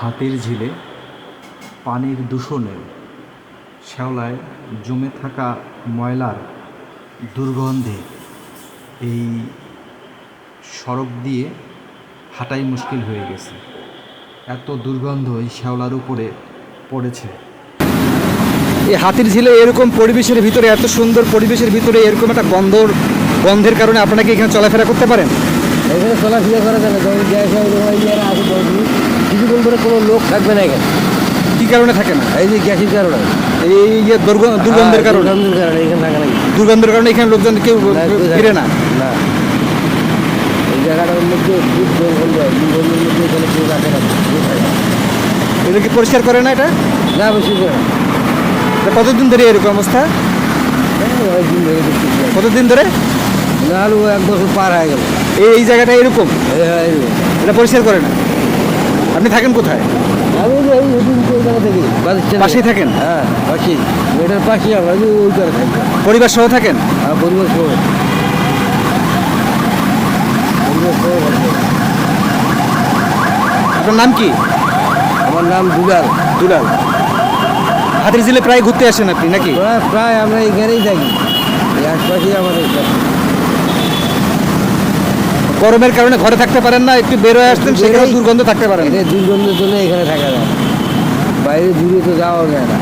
হাতির ঝিলে পানির দূষণে শ্যাওলায় জমে থাকা ময়লার দুর্গন্ধে এই সড়ক দিয়ে হাঁটাই মুশকিল হয়ে গেছে। এত দুর্গন্ধ এই শ্যাওলার উপরে পড়েছে। এই হাতির ঝিলে এরকম পরিবেশের ভিতরে এত সুন্দর পরিবেশের ভিতরে এরকম একটা গন্ধর গন্ধের কারণে আপনাকে এখানে চলাফেরা করতে পারেন? এখানে চলাফেরা করা যাবে গ্যাস আসে ধরে কোনো লোক থাকবে না এখানে। কি কারণে থাকে না? এই যে গ্যাসের কারণে। এই যে দুর্গ- দুর্গন্ধের কারণে? দুর্গন্ধের কারণে এখানে থাকে নাকি দুর্গন্ধের কারণে এখানে লোকজন কেউ ফিরে না? না। এই জায়গাটার মধ্যে খুব যায়। জঙ্গলের মধ্যে এখানে কেউ রাখে না। থাকে না। এটা কি পরিষ্কার করে না এটা? না বেশি করে কতদিন ধরে এরকম অবস্থা? কতদিন ধরে? না এক বছর পার হয়ে গেল। এই এই জায়গাটা এরকম? হয় এরকম। এটা পরিষ্কার করে না? আপনি থাকেন কোথায়? আমি এই থেকে পাশেই থাকেন? হ্যাঁ পাশেই এটার পাশেই আমরা ওই থাকি পরিবার সহ থাকেন? আর পরিবার সহ পরিবার সহ আপনার নাম কি? আমার নাম দুলাল। দুলাল। হাতির ঝিলে প্রায় ঘুরতে আসেন আপনি নাকি? প্রায় আমরা এখানেই থাকি। এই আশপাশেই আমাদের। গরমের কারণে ঘরে থাকতে পারেন না একটু বেরোয় আসতেন সেখানে দুর্গন্ধ থাকতে পারেন। দুর্গন্ধের জন্য এখানে থাকা যায়। বাইরে দূরে তো যাওয়া যায় না।